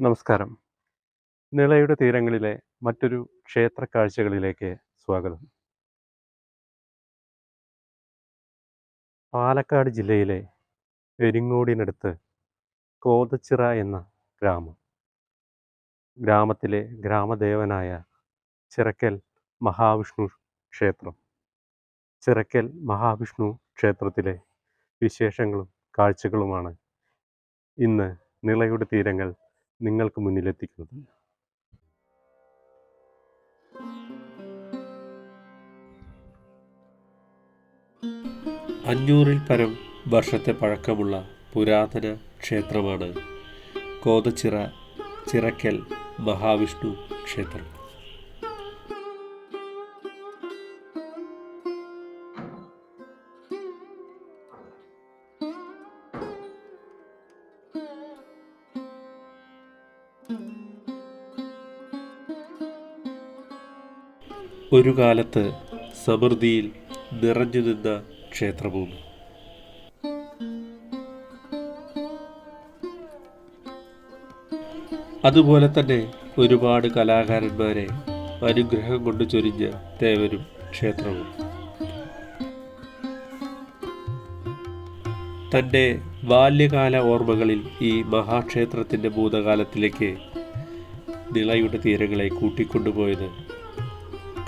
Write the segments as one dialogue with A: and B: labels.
A: നമസ്കാരം. നിളയുടെ തീരങ്ങളിലെ മറ്റൊരു ക്ഷേത്ര കാഴ്ചകളിലേക്ക് സ്വാഗതം. പാലക്കാട് ജില്ലയിലെ എരിങ്ങോടിനടുത്ത് കോതച്ചിറ എന്ന ഗ്രാമം. ഗ്രാമത്തിലെ ഗ്രാമദേവനായ ചിറക്കൽ മഹാവിഷ്ണു ക്ഷേത്രം. ചിറക്കൽ മഹാവിഷ്ണു ക്ഷേത്രത്തിലെ വിശേഷങ്ങളും കാഴ്ചകളുമാണ് ഇന്ന് നിളയുടെ തീരങ്ങൾ നിങ്ങൾക്ക് മുന്നിലെത്തിക്കുന്നത്.
B: അഞ്ഞൂറിൽ പരം വർഷത്തെ പഴക്കമുള്ള പുരാതന ക്ഷേത്രമാണ് കോതച്ചിറ ചിറക്കൽ മഹാവിഷ്ണു ക്ഷേത്രം. ഒരു കാലത്ത് സമൃദ്ധിയിൽ നിറഞ്ഞു നിന്ന ക്ഷേത്രഭൂമി. അതുപോലെ തന്നെ ഒരുപാട് കലാകാരന്മാരെ അനുഗ്രഹം കൊണ്ട് ചൊരിഞ്ഞ ദേവരും ക്ഷേത്രവും. തന്റെ ബാല്യകാല ഓർമ്മകളിൽ ഈ മഹാക്ഷേത്രത്തിന്റെ ഭൂതകാലത്തിലേക്ക് നിളയുടെ തീരങ്ങളെ കൂട്ടിക്കൊണ്ടുപോയത്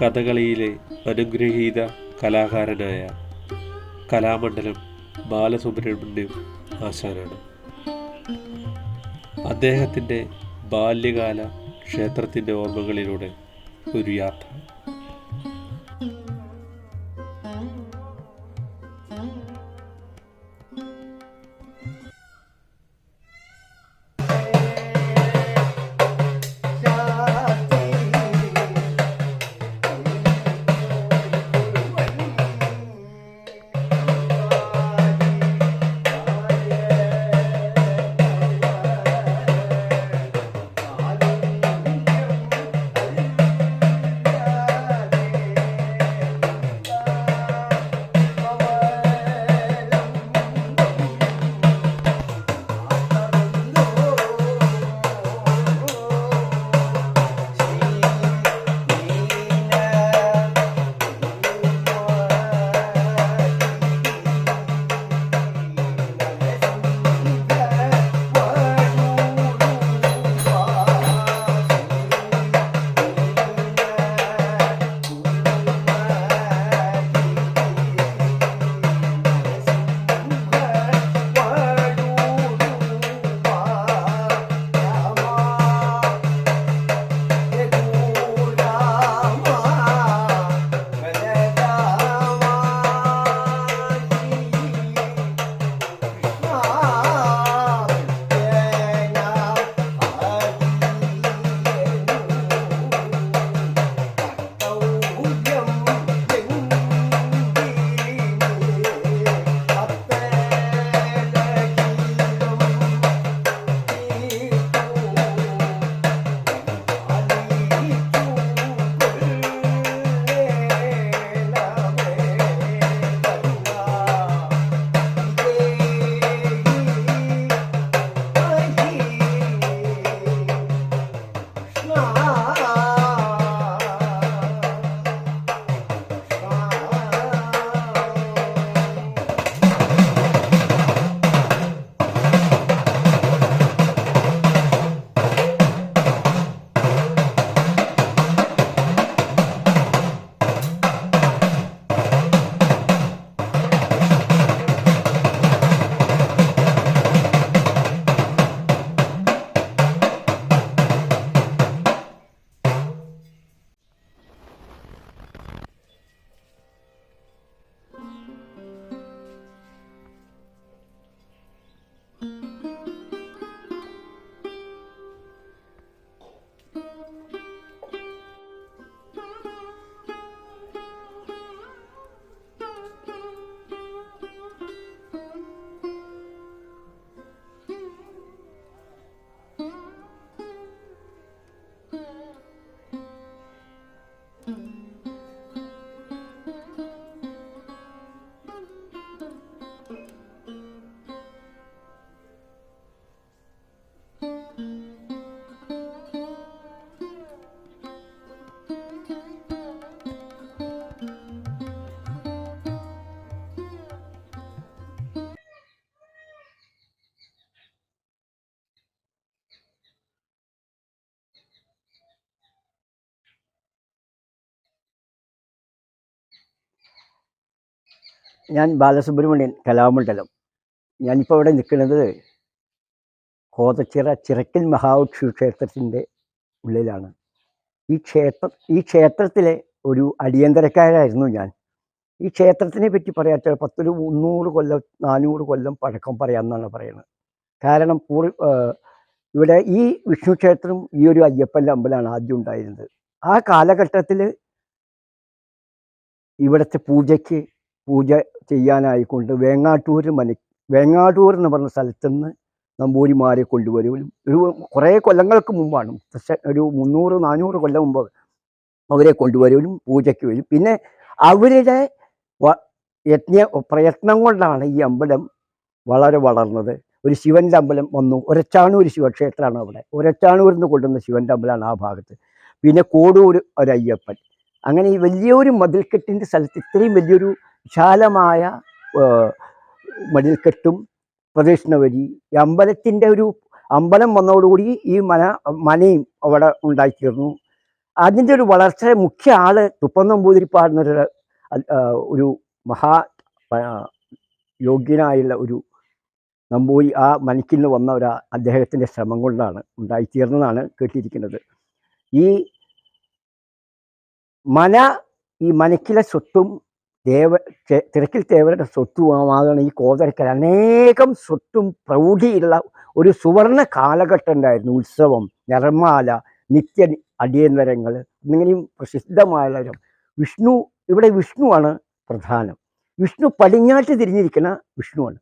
B: കഥകളിയിലെ അനുഗ്രഹീത കലാകാരനായ കലാമണ്ഡലം ബാലസുബ്രഹ്മണ്യം ആശാനാണ്. അദ്ദേഹത്തിന്റെ ബാല്യകാല ക്ഷേത്രത്തിന്റെ ഓർമ്മകളിലൂടെ ഒരു യാത്ര.
C: ഞാൻ ബാലസുബ്രഹ്മണ്യൻ കലാമണ്ഡലം. ഞാനിപ്പോൾ ഇവിടെ നിൽക്കുന്നത് കോതച്ചിറ ചിറക്കൽ മഹാവിഷ്ണു ക്ഷേത്രത്തിന്റെ ഉള്ളിലാണ്. ഈ ക്ഷേത്രം ഈ ക്ഷേത്രത്തിലെ ഒരു അടിയന്തരക്കാരായിരുന്നു ഞാൻ. ഈ ക്ഷേത്രത്തിനെ പറ്റി പറയാത്ത പത്തൊരു മുന്നൂറ് കൊല്ലം നാനൂറ് കൊല്ലം പഴക്കം പറയാമെന്നാണ് പറയുന്നത്. കാരണം പൂർ ഇവിടെ ഈ വിഷ്ണു ക്ഷേത്രം ഈ ഒരു അയ്യപ്പന്റെ അമ്പലമാണ് ആദ്യം ഉണ്ടായിരുന്നത്. ആ കാലഘട്ടത്തിൽ ഇവിടുത്തെ പൂജയ്ക്ക് പൂജ ചെയ്യാനായിക്കൊണ്ട് വേങ്ങാട്ടൂർ മന വേങ്ങാട്ടൂർ എന്ന് പറഞ്ഞ സ്ഥലത്തു നിന്ന് നമ്പൂരിമാരെ കൊണ്ടുവരും. ഒരു കുറേ കൊല്ലങ്ങൾക്ക് മുമ്പാണ്. പക്ഷെ ഒരു മുന്നൂറ് നാനൂറ് കൊല്ലം മുമ്പ് അവരെ കൊണ്ടുവരും പൂജയ്ക്ക് വരും. പിന്നെ അവരുടെ യജ്ഞ പ്രയത്നം കൊണ്ടാണ് ഈ അമ്പലം വളരെ വളർന്നത്. ഒരു ശിവന്റെ അമ്പലം വന്നു. ഒരച്ചാണൂർ ശിവക്ഷേത്രമാണ് അവിടെ. ഒരച്ചാണൂരിൽ നിന്ന് കൊണ്ടുവന്ന ശിവന്റെ അമ്പലമാണ് ആ ഭാഗത്ത്. പിന്നെ കോടൂർ ഒരു അയ്യപ്പൻ അങ്ങനെ ഈ വലിയൊരു മതിൽക്കെട്ടിന്റെ സ്ഥലത്ത് ഇത്രയും വലിയൊരു വിശാലമായ മതിൽക്കെട്ടും പ്രദക്ഷിണവരി ഈ അമ്പലത്തിന്റെ ഒരു അമ്പലം വന്നതോടുകൂടി ഈ മന മനയും അവിടെ ഉണ്ടായിത്തീർന്നു. അതിന്റെ ഒരു വളർച്ച മുഖ്യ ആൾ തുപ്പന്നമ്പൂതിരിപ്പാടുന്നൊരു ഒരു മഹാ യോഗ്യനായുള്ള ഒരു നമ്പൂരി ആ മനക്കിൽ നിന്ന് വന്ന ഒരു അദ്ദേഹത്തിന്റെ ശ്രമം കൊണ്ടാണ് ഉണ്ടായിത്തീർന്നതാണ് കേട്ടിരിക്കുന്നത്. ഈ മന ഈ മനക്കിലെ സ്വത്തും ദേവ തിരക്കിൽ ദേവരുടെ സ്വത്തുമാകണം ഈ കോതരക്കൽ അനേകം സ്വത്തും പ്രൗഢിയുള്ള ഒരു സുവർണ കാലഘട്ടം ഉണ്ടായിരുന്നു ഉത്സവം നിറമാല നിത്യ അടിയന്തരങ്ങൾ എന്നിങ്ങനെയും പ്രസിദ്ധമായ വിഷ്ണു ഇവിടെ വിഷ്ണുവാണ് പ്രധാനം. വിഷ്ണു പടിഞ്ഞാറ്റ് തിരിഞ്ഞിരിക്കുന്ന വിഷ്ണുവാണ്.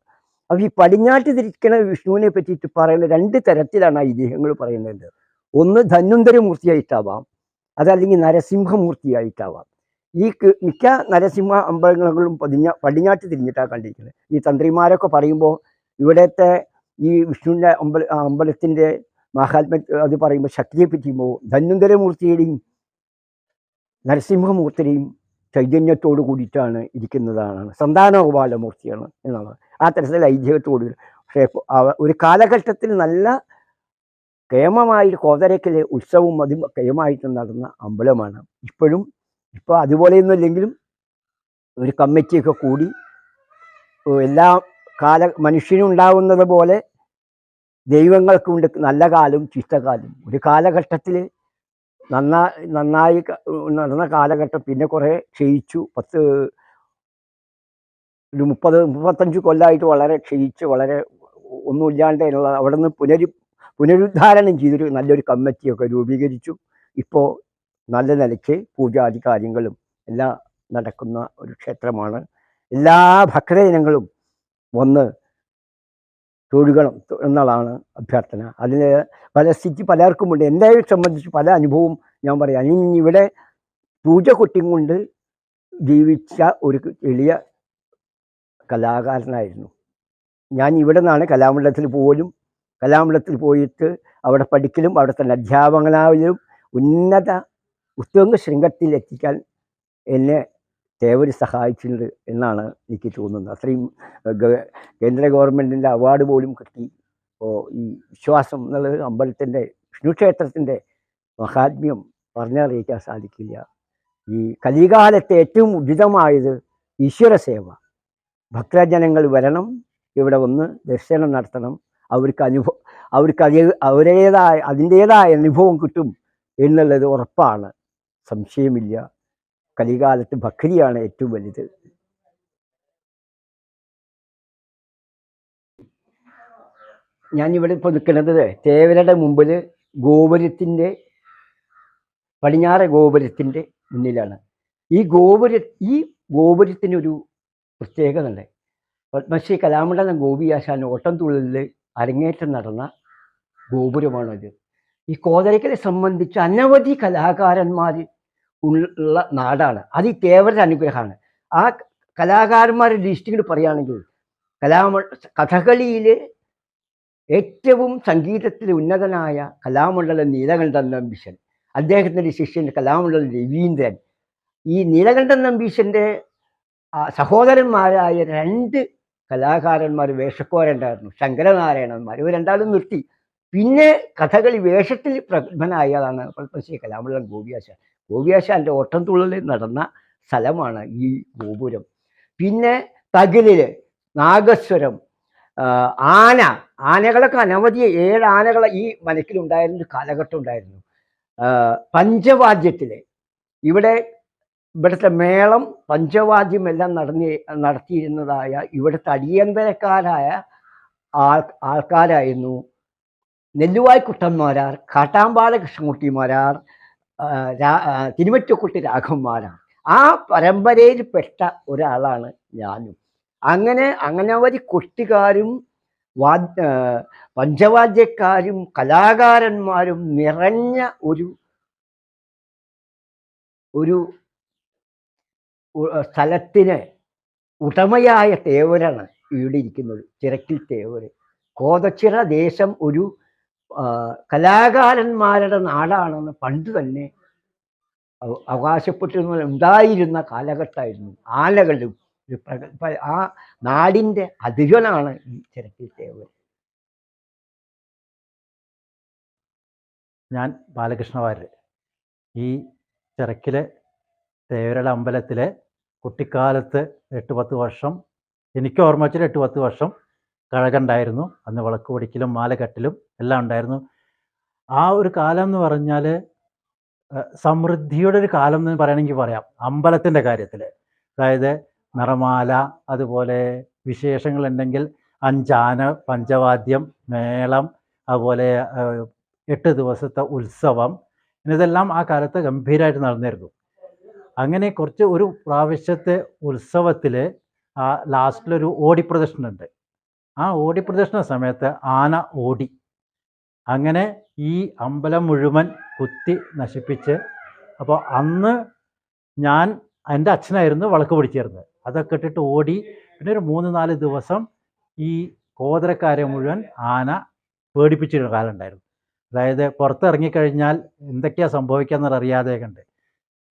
C: അപ്പോൾ ഈ പടിഞ്ഞാറ്റ് തിരിക്കുന്ന വിഷ്ണുവിനെ പറ്റിയിട്ട് പറയുന്ന രണ്ട് തരത്തിലാണ് ഐതിഹ്യങ്ങൾ പറയുന്നത്. ഒന്ന് ധന്വന്തരമൂർത്തിയായിട്ടാവാം അതല്ലെങ്കിൽ നരസിംഹമൂർത്തിയായിട്ടാവാം. ഈ മിക്ക നരസിംഹ അമ്പലങ്ങളും പതിഞ്ഞ പടിഞ്ഞാറ്റ് തിരിഞ്ഞിട്ടാണ് കണ്ടിരിക്കുന്നത് ഈ തന്ത്രിമാരൊക്കെ പറയുമ്പോൾ ഇവിടുത്തെ ഈ വിഷ്ണുവിന്റെ അമ്പല അമ്പലത്തിന്റെ മഹാത്മ്യ അത് പറയുമ്പോൾ ശക്തിയെ പറ്റിയുമ്പോൾ ധന്വന്തരമൂർത്തിയുടെയും നരസിംഹമൂർത്തിയുടെയും ചൈതന്യത്തോട് കൂടിയിട്ടാണ് ഇരിക്കുന്നതാണ്. സന്താനഗോപാലമൂർത്തിയാണ് എന്നുള്ളത്. ആ തരത്തിൽ ഐതിഹ്യത്തോട് പക്ഷേ ഒരു കാലഘട്ടത്തിൽ നല്ല കേമമായി കോതരക്കിലെ ഉത്സവവും അതും കേമമായിട്ട് നടന്ന അമ്പലമാണ്. ഇപ്പോഴും ഇപ്പോൾ അതുപോലെയൊന്നുമില്ലെങ്കിലും ഒരു കമ്മിറ്റിയൊക്കെ കൂടി എല്ലാ കാല മനുഷ്യനുണ്ടാവുന്നത് പോലെ ദൈവങ്ങൾക്കുണ്ട് നല്ല കാലവും ചിഷ്ടകാലവും ഒരു കാലഘട്ടത്തിൽ നന്നാ നന്നായി നടന്ന കാലഘട്ടം പിന്നെ കുറേ ക്ഷയിച്ചു. പത്ത് ഒരു മുപ്പത് മുപ്പത്തഞ്ച് കൊല്ലമായിട്ട് വളരെ ക്ഷയിച്ച് വളരെ ഒന്നുമില്ലാണ്ട് അതിനുള്ള അവിടെ നിന്ന് പുനരു പുനരുദ്ധാരണം ചെയ്തൊരു നല്ലൊരു കമ്മിറ്റിയൊക്കെ രൂപീകരിച്ചു. ഇപ്പോൾ നല്ല നിലയ്ക്ക് പൂജാതി കാര്യങ്ങളും എല്ലാം നടക്കുന്ന ഒരു ക്ഷേത്രമാണ്. എല്ലാ ഭക്തജനങ്ങളും വന്ന് തൊഴുകണം എന്നുള്ളതാണ് അഭ്യർത്ഥന. അതിന് പല സ്ഥിതി പലർക്കുമുണ്ട്. എന്നെ സംബന്ധിച്ച് പല അനുഭവവും ഞാൻ പറയാം. ഇനി ഇവിടെ പൂജ കൊട്ടിയും കൊണ്ട് ജീവിച്ച ഒരു എളിയ കലാകാരനായിരുന്നു. ഞാൻ ഇവിടെ നിന്നാണ് കലാമണ്ഡലത്തിൽ പോലും കലാമണ്ഡലത്തിൽ പോയിട്ട് അവിടെ പഠിക്കലും അവിടെ തന്നെ അധ്യാപകനായാലും ഉന്നത ഉത്തുംഗ ശൃംഗത്തിൽ എത്തിക്കാൻ എന്നെ തേവര് സഹായിച്ചിട്ടുണ്ട് എന്നാണ് എനിക്ക് തോന്നുന്നത്. അത്രയും കേന്ദ്ര ഗവൺമെന്റിന്റെ അവാർഡ് പോലും കിട്ടി. ഓ ഈ വിശ്വാസം എന്നുള്ളത് അമ്പലത്തിന്റെ വിഷ്ണു ക്ഷേത്രത്തിന്റെ മഹാത്മ്യം പറഞ്ഞറിയിക്കാൻ സാധിക്കില്ല. ഈ കലികാലത്തെ ഏറ്റവും ഉചിതമായത് ഈശ്വര സേവ. ഭക്തജനങ്ങൾ വരണം ഇവിടെ വന്ന് ദർശനം നടത്തണം. അവർക്ക് അനുഭവം അവർക്ക് അതി അവരുടേതായ അതിന്റേതായ അനുഭവം കിട്ടും എന്നുള്ളത് ഉറപ്പാണ്. സംശയമില്ല. കലികാലത്ത് ഭക്രിയാണ് ഏറ്റവും വലുത്. ഞാനിവിടെ ഇപ്പോൾ നിൽക്കുന്നത് തേവലയുടെ മുമ്പിൽ ഗോപുരത്തിന്റെ പടിഞ്ഞാറ ഗോപുരത്തിന്റെ മുന്നിലാണ്. ഈ ഗോപുര ഈ ഗോപുരത്തിനൊരു പ്രത്യേകത ഉണ്ട് പത്മശ്രീ കലാമണ്ഡലം ഗോപിയാശാൻ ഓട്ടം തുള്ളലിൽ അരങ്ങേറ്റം നടന്ന ഗോപുരമാണത്. ഈ കോതരക്കലെ സംബന്ധിച്ച് അനവധി കലാകാരന്മാർ ഉള്ള നാടാണ്. അത് ഈ തേവരുടെ അനുഗ്രഹമാണ്. ആ കലാകാരന്മാരുടെ ലിസ്റ്റിങ്ങിൽ പറയുകയാണെങ്കിൽ കലാമ കഥകളിയിൽ ഏറ്റവും സംഗീതത്തിൽ ഉന്നതനായ കലാമണ്ഡലം നീലകണ്ഠൻ നമ്പീശൻ അദ്ദേഹത്തിന്റെ ശിഷ്യൻ കലാമണ്ഡലം രവീന്ദ്രൻ. ഈ നീലകണ്ഠൻ നമ്പീശന്റെ സഹോദരന്മാരായ രണ്ട് കലാകാരന്മാർ വേഷക്കാരുണ്ടായിരുന്നു ശങ്കരനാരായണന്മാർ. ഇവർ രണ്ടാളും നിർത്തി. പിന്നെ കഥകളി വേഷത്തിൽ പ്രഗത്ഭനായതാണ് പത്മശ്രീ കലാമണ്ഡലം ഗോപിയാശാൻ ഗോപിയാശാന്റെ ഓട്ടംതുള്ളലിൽ നടന്ന സ്ഥലമാണ് ഈ ഗോപുരം. പിന്നെ തകിലിൽ നാഗസ്വരം ആന. ആനകളൊക്കെ അനവധി ഏഴ് ആനകൾ ഈ മനക്കിലുണ്ടായിരുന്ന ഒരു കാലഘട്ടം ഉണ്ടായിരുന്നു. പഞ്ചവാദ്യത്തിലെ ഇവിടെ ഇവിടുത്തെ മേളം പഞ്ചവാദ്യം എല്ലാം നടന്നി നടത്തിയിരുന്നതായ ഇവിടുത്തെ അടിയന്തരക്കാരായ ആൾ ആൾക്കാരായിരുന്നു നെല്ലുവായ് കുട്ടന്മാരാർ കാട്ടാമ്പാല കൃഷ്ണൻകുട്ടിമാരാർ തിരുവറ്റക്കുട്ടി രാഘവന്മാരാർ ആ പരമ്പരയിൽപ്പെട്ട ഒരാളാണ് ഞാനും. അങ്ങനെ അങ്ങനവധി കുട്ടികാരും വാ പഞ്ചവാദ്യക്കാരും കലാകാരന്മാരും നിറഞ്ഞ ഒരു ഒരു സ്ഥലത്തിന് ഉടമയായ തേവരാണ് ഇവിടെ ഇരിക്കുന്നത്. ചിറക്കിൽ തേവര്. കോതച്ചിറ ദേശം ഒരു കലാകാരന്മാരുടെ നാടാണെന്ന് പണ്ട് തന്നെ അവ- അവകാശപ്പെട്ടിരുന്ന ഉണ്ടായിരുന്ന കാലഘട്ടമായിരുന്നു. പ്രഗ- ആ നാടിന്റെ അധികനാണ് ഈ തേവർ
D: ഞാൻ ബാലകൃഷ്ണ വാര്യർ ഈ ചിറക്കിലെ തേവരട അമ്പലത്തിലെ കുട്ടിക്കാലത്ത് എട്ട് പത്ത് വർഷം എനിക്ക് ഓർമ്മ വെച്ചിട്ട് എട്ട് പത്ത് വർഷം കഴകുണ്ടായിരുന്നു. അന്ന് വിളക്ക് പൊടിക്കലും മാലകെട്ടിലും എല്ലാം ഉണ്ടായിരുന്നു. ആ ഒരു കാലം എന്ന് പറഞ്ഞാൽ സമൃദ്ധിയുടെ ഒരു കാലം എന്ന് പറയണമെങ്കിൽ പറയാം. അമ്പലത്തിന്റെ കാര്യത്തിൽ. അതായത് നിറമാല അതുപോലെ വിശേഷങ്ങൾ ഉണ്ടെങ്കിൽ അഞ്ചാന പഞ്ചവാദ്യം മേളം അതുപോലെ എട്ട് ദിവസത്തെ ഉത്സവം. ഇതെല്ലാം ആ കാലത്ത് ഗംഭീരമായിട്ട് നടന്നിരുന്നു. അങ്ങനെ കുറച്ച് ഒരു പ്രാവശ്യത്തെ ഉത്സവത്തിൽ ലാസ്റ്റിലൊരു ഓടി പ്രദർശനമുണ്ട് ആ ഓടി പ്രദർശന സമയത്ത് ആന ഓടി. അങ്ങനെ ഈ അമ്പലം മുഴുവൻ കുത്തി നശിപ്പിച്ച് അപ്പോൾ അന്ന് ഞാൻ എന്റെ അച്ഛനായിരുന്നു വിളക്ക് പിടിച്ചിരുന്നത് അതൊക്കെ ഇട്ടിട്ട് ഓടി പിന്നെ ഒരു മൂന്ന് നാല് ദിവസം ഈ കോതരക്കാരെ മുഴുവൻ ആന പേടിപ്പിച്ചിരുന്ന കാലം ഉണ്ടായിരുന്നു അതായത് പുറത്തിറങ്ങിക്കഴിഞ്ഞാൽ എന്തൊക്കെയാണ് സംഭവിക്കുക അറിയാതെ കണ്ട്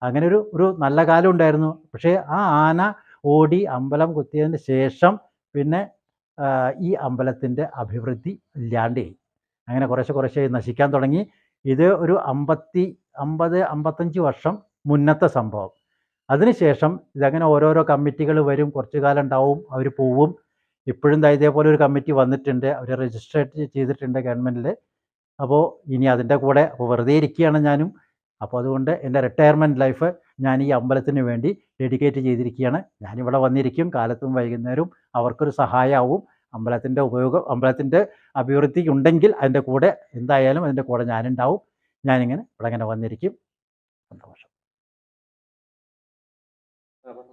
D: അങ്ങനെ ഒരു ഒരു നല്ല കാലം ഉണ്ടായിരുന്നു. പക്ഷേ ആ ആന ഓടി അമ്പലം കുത്തിയതിന് ശേഷം പിന്നെ ഈ അമ്പലത്തിന്റെ അഭിവൃദ്ധി ഇല്ലാണ്ടായി അങ്ങനെ കുറേശ്ശെ കുറേശ്ശെ നശിക്കാൻ തുടങ്ങി. ഇത് ഒരു അമ്പത്തി അമ്പത് അമ്പത്തഞ്ച് വർഷം മുന്നത്തെ സംഭവം. അതിനുശേഷം ഇതങ്ങനെ ഓരോരോ കമ്മിറ്റികൾ വരും കുറച്ച് കാലം ഉണ്ടാവും അവർ പോവും. ഇപ്പോഴും ഇതേപോലെ ഒരു കമ്മിറ്റി വന്നിട്ടുണ്ട് അവർ രജിസ്ട്രേറ്റ് ചെയ്തിട്ടുണ്ട് ഗവൺമെന്റിൽ. അപ്പോൾ ഇനി അതിന്റെ കൂടെ അപ്പോൾ വെറുതെ ഇരിക്കുകയാണ് ഞാനും. അപ്പോൾ അതുകൊണ്ട് എന്റെ റിട്ടയർമെന്റ് ലൈഫ് ഞാൻ ഈ അമ്പലത്തിന് വേണ്ടി ഡെഡിക്കേറ്റ് ചെയ്തിരിക്കുകയാണ്. ഞാനിവിടെ വന്നിരിക്കും. കാലത്തും വൈകുന്നേരവും അവർക്കൊരു സഹായമാവും. അമ്പലത്തിന്റെ ഉപയോഗം അമ്പലത്തിന്റെ അഭിവൃദ്ധി ഉണ്ടെങ്കിൽ അതിന്റെ കൂടെ എന്തായാലും അതിന്റെ കൂടെ ഞാനുണ്ടാവും. ഞാനിങ്ങനെ ഇവിടെ ഇങ്ങനെ വന്നിരിക്കും. സന്തോഷം.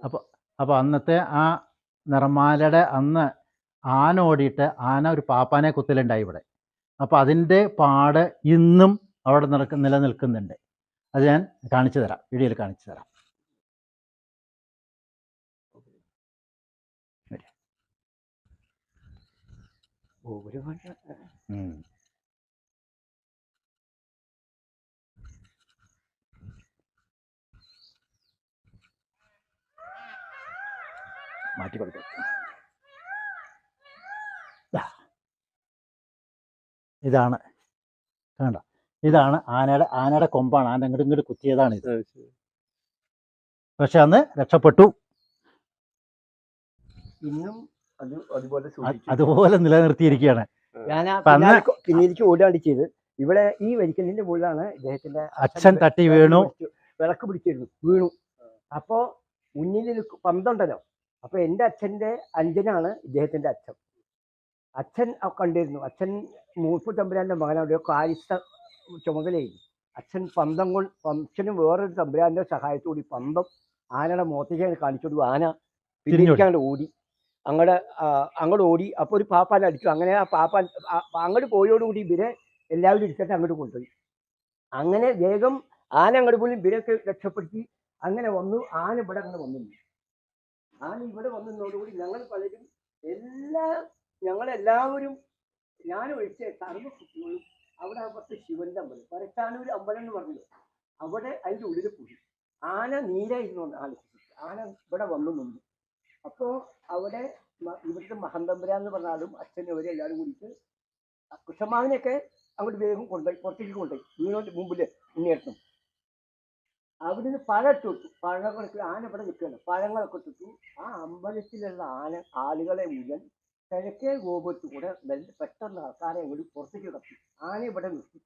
D: അപ്പോൾ അപ്പോൾ അന്നത്തെ ആ നിറമാലയുടെ അന്ന് ആന ഓടിയിട്ട് ആന ഒരു പാപ്പാനെ കുത്തലുണ്ടായി ഇവിടെ. അപ്പോൾ അതിന്റെ പാട് ഇന്നും അവിടെ നിൽക്ക നിലനിൽക്കുന്നുണ്ട്. അത് ഞാൻ കാണിച്ചു തരാം വീഡിയോയിൽ കാണിച്ചു തരാം. മാറ്റി കൊടുക്കാം. ഇതാണ്. വേണ്ട ഇതാണ് ആനയുടെ ആനയുടെ കൊമ്പാണ്. ആന ഇങ്ങോട്ട് ഇങ്ങോട്ട് കുത്തിയതാണ് ഇത്. പക്ഷെ അന്ന് രക്ഷപ്പെട്ടു.
C: ഇന്നും അത് അതുപോലെ
D: അതുപോലെ നിലനിർത്തിയിരിക്കുകയാണ്.
C: പിന്നിലേക്ക് ഓടുകയാണ് ചെയ്ത് ഇവിടെ ഈ വരിക്കലിന്റെ മുകളിലാണ് ഇദ്ദേഹത്തിന്റെ
D: അച്ഛൻ തട്ടി വീണു.
C: വിളക്ക് പിടിച്ചിരുന്നു വീണു. അപ്പോ മുന്നിൽ പന്തുണ്ടല്ലോ. അപ്പൊ എന്റെ അച്ഛന്റെ അഞ്ചനാണ് ഇദ്ദേഹത്തിന്റെ അച്ഛൻ. അച്ഛൻ കണ്ടിരുന്നു. അച്ഛൻ മൂപ്പു തമ്പുരാന്റെ മകനാണ്. കാര്യസ്ഥ ചുമതലയായിരുന്നു അച്ഛൻ പന്തം കൊണ്ട് അച്ഛനും വേറൊരു തമ്പുരാന്റെ സഹായത്തോടി പന്തം ആനയുടെ മുഖത്തേക്ക് കാണിച്ചോടി ആന പിന്നിലേക്ക് ഓടി. അങ്ങോട്ട് അങ്ങോട്ട് ഓടി. അപ്പോൾ ഒരു പാപ്പാൻ അടിച്ചു. അങ്ങനെ ആ പാപ്പാൻ അങ്ങോട്ട് പോയോടുകൂടി ഇവരെ എല്ലാവരും എടുത്തിട്ട് അങ്ങോട്ട് കൊണ്ടുപോയി. അങ്ങനെ വേഗം ആന അങ്ങോട്ട് പോലും ഇവരൊക്കെ രക്ഷപ്പെടുത്തി. അങ്ങനെ വന്നു. ആന ഇവിടെ അങ്ങനെ വന്നു. ആന ഇവിടെ വന്നതോടുകൂടി ഞങ്ങൾ പലരും എല്ലാ ഞങ്ങളെല്ലാവരും ഞാൻ ഒഴിച്ച് സർവ കുട്ടികളും അവിടെ അപ്പുറത്ത് ശിവന്റെ അമ്പലം. പരച്ചാനൂർ അമ്പലം എന്ന് പറഞ്ഞു അവിടെ അതിന്റെ ഉള്ളിൽ പോയി ആന നീരായിരുന്നു ആലോചിച്ചു ആന ഇവിടെ വന്നു നിന്നു. അപ്പോൾ അവിടെ ഇവിടുത്തെ മഹന്തമ്പുര എന്ന് പറഞ്ഞാലും അച്ഛനും അവരെ എല്ലാവരും കൂടിയിട്ട് കുഷമാവിനെയൊക്കെ അങ്ങോട്ട് വേഗം കൊണ്ടുപോയി പുറത്തേക്ക് കൊണ്ടുപോയി. വീണോട്ട് മുമ്പിൽ ഉണ്ണിയേട്ടനും അവിടുന്ന് പഴം ഇട്ടു പഴങ്ങളൊക്കെ ആന ഇവിടെ നിൽക്കുകയാണ്. പഴങ്ങളൊക്കെ ഇട്ടിട്ടു. ആ അമ്പലത്തിലുള്ള ആന ആളുകളെ മുഴുവൻ കിഴക്കേ ഗോപുരത്ത് കൂടെ ബെൽറ്റ് പെട്ടെന്ന് ആൾക്കാരെ കൂടി പുറത്തേക്ക് കത്തി. ആന ഇവിടെ നിർത്തി.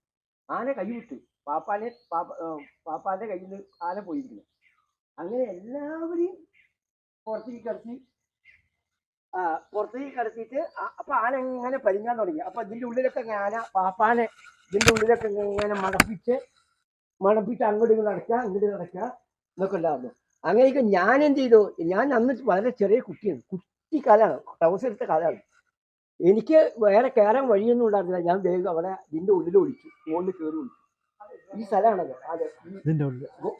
C: ആന കൈവിട്ടു പാപ്പാനെ പാപ്പാന്റെ കയ്യിൽ നിന്ന് ആന പോയിരിക്കുന്നു. അങ്ങനെ എല്ലാവരെയും പുറത്തേക്ക് കടത്തി ആ പുറത്തേക്ക് കടത്തിയിട്ട് അപ്പൊ ആന ഇങ്ങനെ പരിങ്ങാൻ തുടങ്ങി. അപ്പൊ ഇതിന്റെ ഉള്ളിലൊക്കെ ആന പാപ്പാനെ ഇതിന്റെ ഉള്ളിലൊക്കെ ഇങ്ങനെ മണപ്പിച്ച് മണപ്പിച്ച് അങ്ങോട്ട് ഇങ്ങോട്ട് നടക്കുക ഇങ്ങോട്ട് നടക്കുക എന്നൊക്കെ ഉണ്ടായിരുന്നു. അങ്ങനെയൊക്കെ ഞാൻ എന്ത് ചെയ്തു? ഞാൻ അന്ന് വളരെ ചെറിയ കുട്ടിയാണ്. കുട്ടിക്കാലാണ് ടൗസ് എടുത്ത കാലാണ് എനിക്ക് വേറെ കയറാൻ വഴിയൊന്നും ഉണ്ടായിരുന്നില്ല. ഞാൻ വേഗം അവിടെ ഇതിന്റെ ഉള്ളിൽ ഒളിച്ചു മുകളിൽ കയറി ഒളിച്ചു. ഈ സ്ഥലമാണത്. അതെ ഈ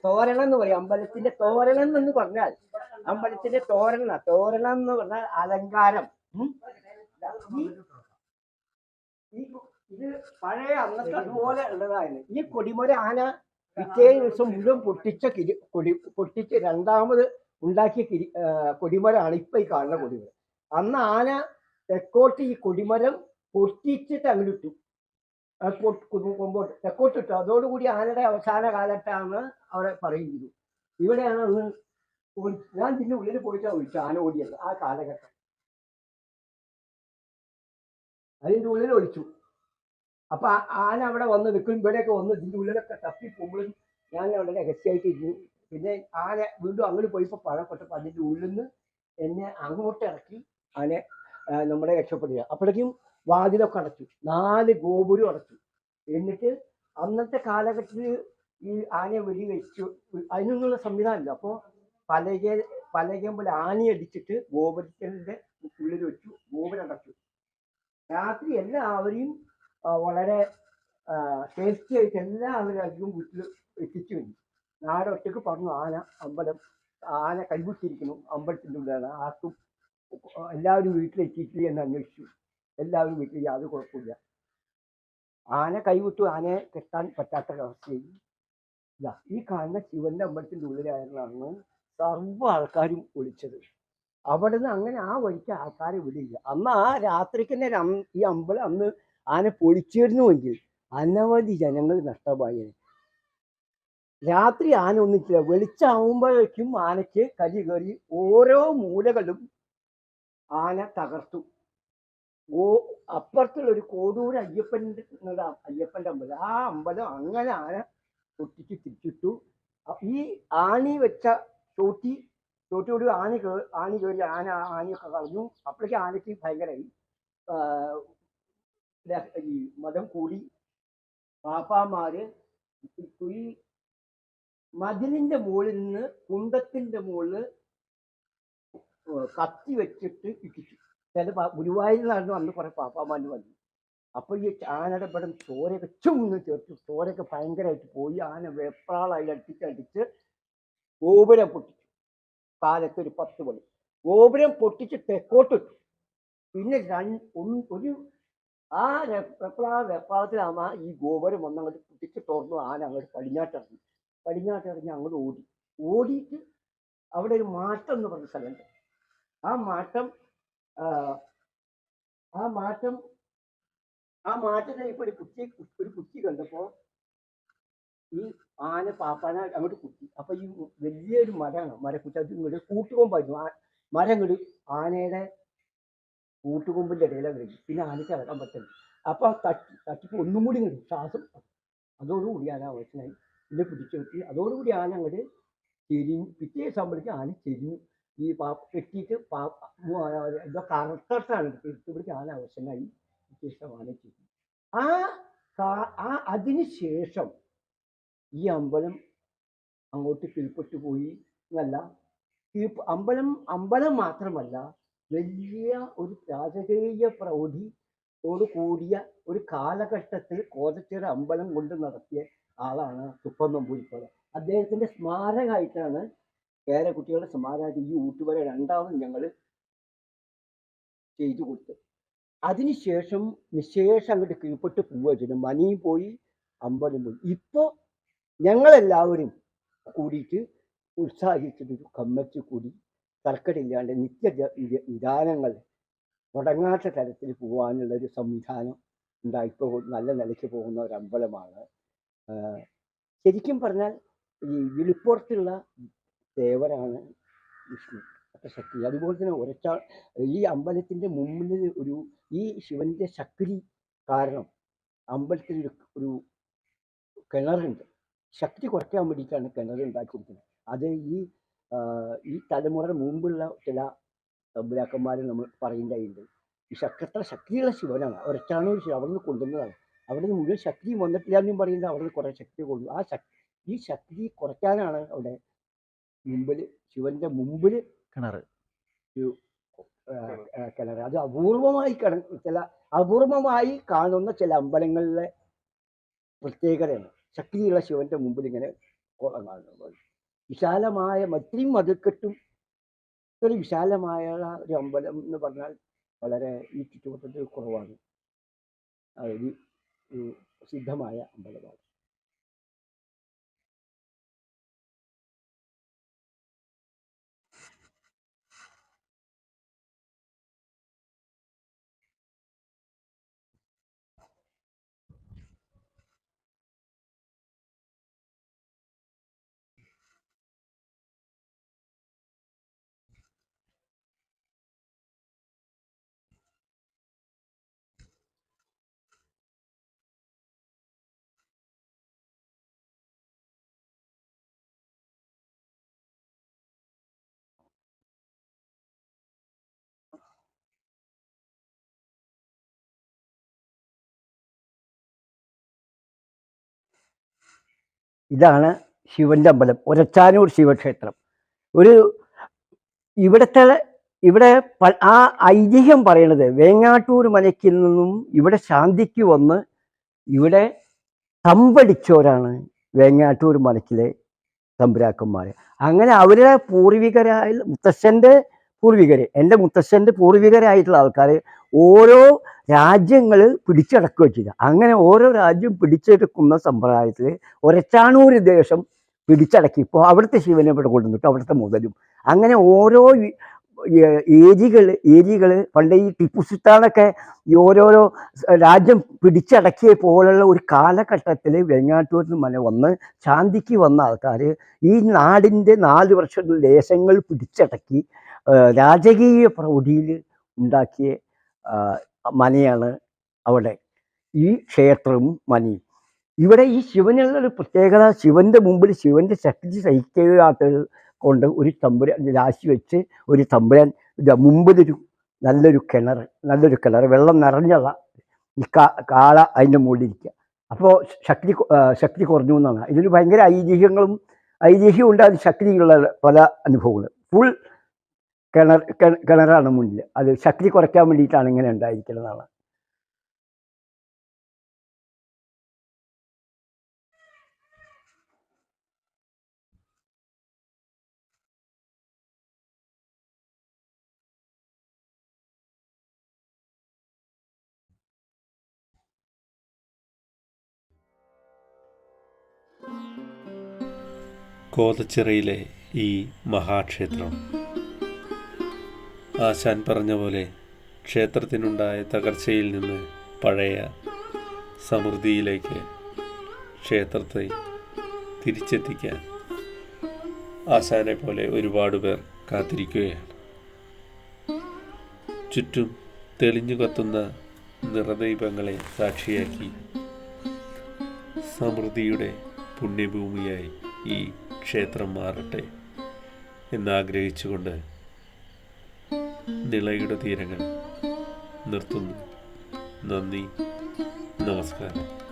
C: തോരണം എന്ന് പറയും. അമ്പലത്തിന്റെ തോരണം എന്ന് പറഞ്ഞാൽ അമ്പലത്തിന്റെ തോരണ തോരണം എന്ന് പറഞ്ഞാൽ അലങ്കാരം. ഈ- ഈ ഇത് പഴയ അന്നത്തെ അതുപോലെ ഉള്ളതായിരുന്നു. ഈ കൊടിമര ആന പിറ്റേ ദിവസം മുഴുവൻ പൊട്ടിച്ച കിരി കൊടി പൊട്ടിച്ച് രണ്ടാമത് ഉണ്ടാക്കിയ കിരി കൊടിമരമാണ് ഇപ്പൊ ഈ കാണുന്ന കൊടിമരം. അന്ന് ആന തെക്കോട്ട് ഈ കൊടിമരം പൊട്ടിച്ചിട്ട് അങ്ങോട്ട് കൊമ്പോട്ട്. തെക്കോട്ട് ഇട്ടു. അതോടുകൂടി ആനയുടെ അവസാന കാലത്താണ് അവിടെ പറയുന്നത് ഇവിടെയാണ് ഞാൻ ഇതിന്റെ ഉള്ളിൽ പോയിട്ടാ വിളിച്ചു ആന ഓടിയത് ആ കാലഘട്ടം. അതിന്റെ ഉള്ളിൽ ഒഴിച്ചു. അപ്പൊ ആന അവിടെ വന്ന് നിൽക്കും. ഇവിടെയൊക്കെ വന്ന് ഇതിന്റെ ഉള്ളിലൊക്കെ തപ്പി പോകുമ്പോഴും ഞാൻ അവിടെ രഹസ്യമായിട്ട് ഇരുന്നു പിന്നെ ആന വീണ്ടും അങ്ങോട്ട് പോയപ്പോ പഴപ്പെട്ടപ്പോ അതിന്റെ ഉള്ളിൽ നിന്ന് എന്നെ അങ്ങോട്ട് ഇറക്കി ആനെ നമ്മളെ രക്ഷപ്പെടുക. അപ്പോഴേക്കും വാതിലൊക്കെ അടച്ചു. നാല് ഗോപുരം അടച്ചു. എന്നിട്ട് അന്നത്തെ കാലഘട്ടത്തിൽ ഈ ആനയെ വെടി വെച്ചു അതിനൊന്നുള്ള സംവിധാനമില്ല. അപ്പോൾ പലക പലകുമ്പോൾ പോലെ ആനയടിച്ചിട്ട് ഗോപുരത്തിന്റെ ഉള്ളിൽ വെച്ചു ഗോപുരം അടച്ചു. രാത്രി എല്ലാവരെയും വളരെ ടേസ്റ്റി ആയിട്ട് എല്ലാവരും അധികം വീട്ടിൽ എത്തിച്ചു. കഴിഞ്ഞു നാടൊറ്റക്ക് പറഞ്ഞു ആന അമ്പലം ആന കൈവിട്ടിരിക്കുന്നു അമ്പലത്തിന്റെ ഉള്ളിലാണ്. ആർക്കും എല്ലാവരും വീട്ടിലെത്തിയിട്ടില്ല എന്ന് അന്വേഷിച്ചു. എല്ലാവരും വീട്ടിൽ യാതൊരു കുഴപ്പമില്ല ആന കൈവിട്ടു ആനയെ കെട്ടാൻ പറ്റാത്ത അവസ്ഥയിൽ ഈ കാണുന്ന ശിവന്റെ അമ്പലത്തിന്റെ ഉള്ളിലായിരുന്നാണ് സർവ ആൾക്കാരും ഒളിച്ചത്. അവിടെ നിന്ന് അങ്ങനെ ആ വഴിക്ക് ആൾക്കാരെ വിടില്ല അന്ന് ആ രാത്രിക്ക് തന്നെ ഈ അമ്പലം അന്ന് ആന പൊളിച്ചിരുന്നുവെങ്കിൽ അനവധി ജനങ്ങൾ നഷ്ടമായി. രാത്രി ആന ഒന്നിച്ചില്ല വെളിച്ചാവുമ്പോഴേക്കും ആനയ്ക്ക് കലി കയറി ഓരോ മൂലകളും ആന തകർത്തു. ഓ അപ്പുറത്തുള്ള ഒരു കോടൂർ അയ്യപ്പന്റെ എന്നുള്ള അയ്യപ്പന്റെ അമ്പലം. ആ അമ്പലം അങ്ങനെ ആന പൊട്ടിച്ച് തിരിച്ചിട്ടു. ഈ ആണി വെച്ച ചോട്ടി ചോട്ടിയോട് ആണി കേ ആണി കയറി ആന ആണിയൊക്കെ കളഞ്ഞു. അപ്പോഴേക്കും ആനയ്ക്ക് ഭയങ്കരമായി ഈ മതം കൂടി. പാപ്പാമാര് ഈ മതിലിന്റെ മുകളിൽ നിന്ന് കുന്തത്തിന്റെ മുകളിൽ കത്തി വെച്ചിട്ട് ഇട്ടിച്ചു ചില ഗുരുവായൂരിൽ ഗുരുവായൂരിലായിരുന്നു അന്ന് കുറെ പാപ്പാമാര് വന്നു അപ്പോൾ ഈ ആനയുടെ പടം ചോരയൊക്കെ ചുമന്ന് ചേർത്തു ചോരയൊക്കെ ഭയങ്കരമായിട്ട് പോയി. ആന വെപ്രാളായി അടിച്ചടിച്ച് ഗോപുരം പൊട്ടിച്ചു. കാലത്ത് ഒരു പത്ത് മണി. ഗോപുരം പൊട്ടിച്ച് തെക്കോട്ടിട്ടു പിന്നെ രണ്ട് ഒരു ആ വെപ്രാള വെപ്രാളത്തിലാണ് ഈ ഗോപുരം ഒന്നങ്ങോട്ട് പൊട്ടിച്ച് തുറന്നു. ആന അങ്ങോട്ട് പടിഞ്ഞാട്ടിറങ്ങി പടിഞ്ഞാട്ടിറങ്ങി അങ്ങോട്ട് ഓടി. ഓടിയിട്ട് അവിടെ ഒരു മാറ്റം എന്ന് പറഞ്ഞ സ്ഥലമുണ്ട്. ആ മാറ്റം ആ, മാറ്റം ആ മാറ്റത്തെ ഇപ്പൊ ഒരു കുറ്റി ഒരു കുറ്റി കണ്ടപ്പോ ഈ ആന പാപ്പാന അങ്ങോട്ട് കുത്തി. അപ്പൊ ഈ വലിയൊരു മരമാണ് മരക്കുറ്റി. അത് ഇങ്ങോട്ട് കൂട്ടുകൊമ്പായിരുന്നു. മരം ഇങ്ങോട്ട് ആനയുടെ കൂട്ടുകൊമ്പിന്റെ ഇടയിലാണ് കഴിഞ്ഞു പിന്നെ ആനയ്ക്ക് ഇറക്കാൻ പറ്റില്ല അപ്പൊ തട്ടി തട്ടിപ്പ് ഒന്നും കൂടി ഇങ്ങോട്ട് ശ്വാസം. അതോടുകൂടി ആന അവശനായി പിന്നെ പിടിച്ചു വെട്ടി അതോടുകൂടി ആന അങ്ങോട്ട് ചെരിഞ്ഞു പിറ്റേ ആകുമ്പോഴേക്കും ആന ചെരിഞ്ഞു. ഈ പാ കെട്ടിയിട്ട് പാ എന്തോ കറുത്തട്ടാണ് എടുത്തുപിടിച്ച് ആന അവശനായി. പിറ്റേ ദിവസം ആന ചെരിഞ്ഞു. ആ ആ അതിന് ശേഷം ഈ അമ്പലം അങ്ങോട്ട് കീഴ്പ്പെട്ടു പോയി എന്നല്ല. കീഴ്പ് അമ്പലം അമ്പലം മാത്രമല്ല വലിയ ഒരു രാജകീയ പ്രൗഢിയോട് കൂടിയ ഒരു കാലഘട്ടത്തിൽ കോതച്ചേര അമ്പലം കൊണ്ട് നടത്തിയ ആളാണ് തുപ്പൻ നമ്പൂരിപ്പാട് അദ്ദേഹത്തിന്റെ സ്മാരകമായിട്ടാണ് വേറെ കുട്ടികളുടെ സ്മാരകമായിട്ട് ഈ ഊട്ടുവരെ രണ്ടാമത് ഞങ്ങൾ ചെയ്തു കൊടുത്തു അതിനുശേഷം നിശേഷം അങ്ങോട്ട് കീഴ്പ്പെട്ട് പോവുക മനിയും പോയി അമ്പലം പോയി. ഇപ്പോൾ ഞങ്ങളെല്ലാവരും കൂടിയിട്ട് ഉത്സാഹിച്ചിട്ടൊരു കമ്മിറ്റി കൂടി തർക്കടില്ലാണ്ട് നിത്യ വിധാനങ്ങൾ മുടങ്ങാത്ത തരത്തിൽ പോകാനുള്ള ഒരു സംവിധാനം ഉണ്ടായിപ്പോൾ നല്ല നിലയ്ക്ക് പോകുന്ന ഒരു അമ്പലമാണ് ശരിക്കും പറഞ്ഞാൽ ഈ വിളിപ്പുറത്തുള്ള ദേവനാണ് വിഷ്ണു ശക്തി. അതുപോലെ തന്നെ ഒരച്ചാ ഈ അമ്പലത്തിന്റെ മുമ്പിൽ ഒരു ഈ ശിവന്റെ ശക്തി കാരണം അമ്പലത്തിൽ ഒരു കിണറുണ്ട്. ശക്തി കുറയ്ക്കാൻ വേണ്ടിയിട്ടാണ് കിണർ ഉണ്ടാക്കിയിരിക്കുന്നത്. അത് ഈ ഈ തലമുറ മുമ്പുള്ള ചില തമ്പുരാക്കന്മാർ നമ്മൾ പറയുന്നുണ്ടായിട്ടുണ്ട് ഈ ശക്തി ശക്തിയുള്ള ശിവനാണ്. ഒരച്ചാണ് നിന്ന് കൊണ്ടുവന്നതാണ്. അവിടെ നിന്ന് മുഴുവൻ ശക്തിയും വന്നിട്ടില്ല എന്നും പറയുന്നത് അവിടെ നിന്ന് കുറേ ശക്തി കൊണ്ടു ആ ശക്തി ഈ ശക്തി കുറയ്ക്കാനാണ് അവിടെ മുമ്പിൽ ശിവന്റെ മുമ്പിൽ
D: കിണർ
C: കിണർ അത് അപൂർവമായി കിണ ചില അപൂർവമായി കാണുന്ന ചില അമ്പലങ്ങളിലെ പ്രത്യേകതയാണ്. ശക്തിയുള്ള ശിവന്റെ മുമ്പിൽ ഇങ്ങനെ കുളം കാണുന്നത് വിശാലമായ മറ്റേ മതിൽക്കെട്ടും ഒരു വിശാലമായ ഒരു അമ്പലം എന്ന് പറഞ്ഞാൽ വളരെ ഈ ചുറ്റുവട്ടത്തിൽ കുറവാണ്. അതൊരു ഒരു പ്രസിദ്ധമായ അമ്പലമാണ് ഇതാണ് ശിവന്റെ അമ്പലം ഒരച്ചാനൂർ ശിവക്ഷേത്രം. ഒരു ഇവിടുത്തെ ഇവിടെ ആ ഐതിഹ്യം പറയണത് വേങ്ങാട്ടൂർ മലയ്ക്കിൽ നിന്നും ഇവിടെ ശാന്തിക്ക് വന്ന് ഇവിടെ തമ്പടിച്ചവരാണ് വേങ്ങാട്ടൂർ മലക്കിലെ തമ്പുരാക്കന്മാർ അങ്ങനെ അവരുടെ പൂർവികരായ മുത്തശ്ശന്റെ പൂർവികര് എന്റെ മുത്തശ്ശന്റെ പൂർവികരായിട്ടുള്ള ആൾക്കാർ ഓരോ രാജ്യങ്ങൾ പിടിച്ചടക്കുക ചെയ്യുക അങ്ങനെ ഓരോ രാജ്യം പിടിച്ചെടുക്കുന്ന സമ്പ്രദായത്തിൽ ഒരച്ചാണൂർ ദേശം പിടിച്ചടക്കി. ഇപ്പോൾ അവിടുത്തെ ശിവനെ ഇവിടെ കൊണ്ടുവന്നിട്ട് അവിടുത്തെ മുതലും. അങ്ങനെ ഓരോ ഏരികൾ ഏരികൾ പണ്ട് ഈ ടിപ്പു സുൽത്താനൊക്കെ ഈ ഓരോരോ രാജ്യം പിടിച്ചടക്കിയ പോലുള്ള ഒരു കാലഘട്ടത്തിൽ വെങ്ങാട്ടൂരിൽ മന വന്ന് ശാന്തിക്ക് വന്ന ആൾക്കാർ ഈ നാടിന്റെ നാല് വർഷം ദേശങ്ങൾ പിടിച്ചടക്കി രാജകീയ പ്രൗഢിയിൽ ഉണ്ടാക്കിയ മനയാണ് അവിടെ ഈ ക്ഷേത്രവും മനയും. ഇവിടെ ഈ ശിവനുള്ള ഒരു പ്രത്യേകത ശിവന്റെ മുമ്പിൽ ശിവന്റെ ശക്തി സഹിക്കാത്തത് കൊണ്ട് ഒരു തമ്പുരാൻ രാശി വെച്ച് ഒരു തമ്പുരാൻ മുമ്പിലൊരു നല്ലൊരു കിണർ നല്ലൊരു കിണർ വെള്ളം നിറഞ്ഞുള്ള ഈ കാള അതിന്റെ മുകളിലിരിക്കുക. അപ്പോൾ ശക്തി ശക്തി കുറഞ്ഞു എന്നാണ്. ഇതിന് ഭയങ്കര ഐതിഹ്യങ്ങളും ഐതിഹ്യം ഉണ്ട് ശക്തിയുള്ള പല അനുഭവങ്ങളും. ഫുൾ കിണർ കിണ- കിണറാണ് മുന്നിൽ. അത് ശക്തി കുറയ്ക്കാൻ വേണ്ടിയിട്ടാണ് ഇങ്ങനെ ഉണ്ടായിരിക്കുന്നതാണ്
B: കോതച്ചിറയിലെ ഈ മഹാക്ഷേത്രം ആശാൻ പറഞ്ഞ പോലെ ക്ഷേത്രത്തിനുണ്ടായ തകർച്ചയിൽ നിന്ന് പഴയ സമൃദ്ധിയിലേക്ക് ക്ഷേത്രത്തെ തിരിച്ചെത്തിക്കാൻ ആശാനെ പോലെ ഒരുപാട് പേർ കാത്തിരിക്കുകയാണ്. ചുറ്റും തെളിഞ്ഞു കത്തുന്ന നിറദൈവങ്ങളെ സാക്ഷിയാക്കി സമൃദ്ധിയുടെ പുണ്യഭൂമിയായി ഈ ക്ഷേത്രം മാറട്ടെ എന്നാഗ്രഹിച്ചുകൊണ്ട് നിളയുടെ തീരങ്ങൾ നിർത്തുന്നു. നന്ദി. നമസ്കാരം.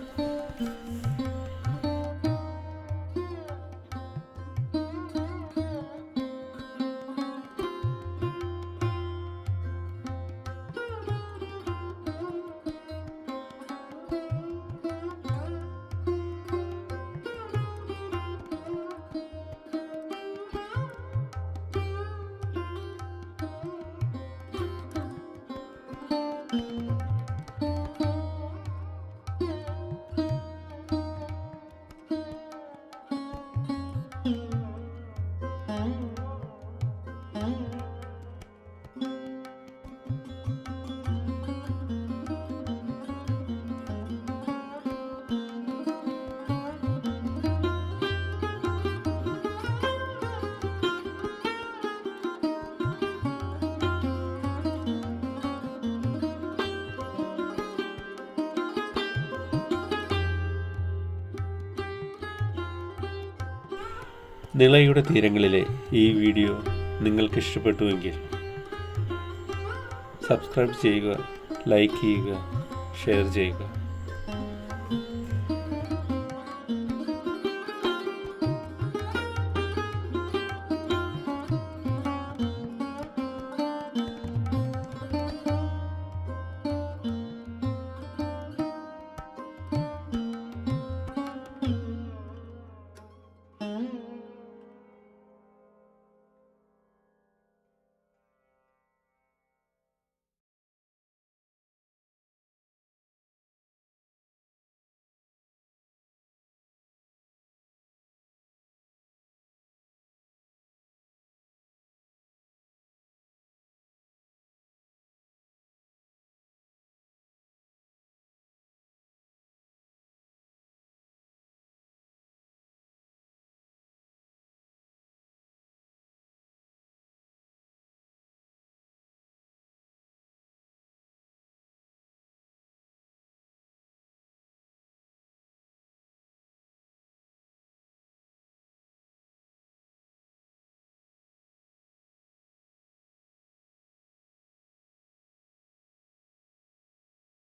B: നിളയുടെ തീരങ്ങളിലെ ഈ വീഡിയോ നിങ്ങൾക്ക് ഇഷ്ടപ്പെട്ടുവെങ്കിൽ സബ്സ്ക്രൈബ് ചെയ്യുക ലൈക്ക് ചെയ്യുക ഷെയർ ചെയ്യുക.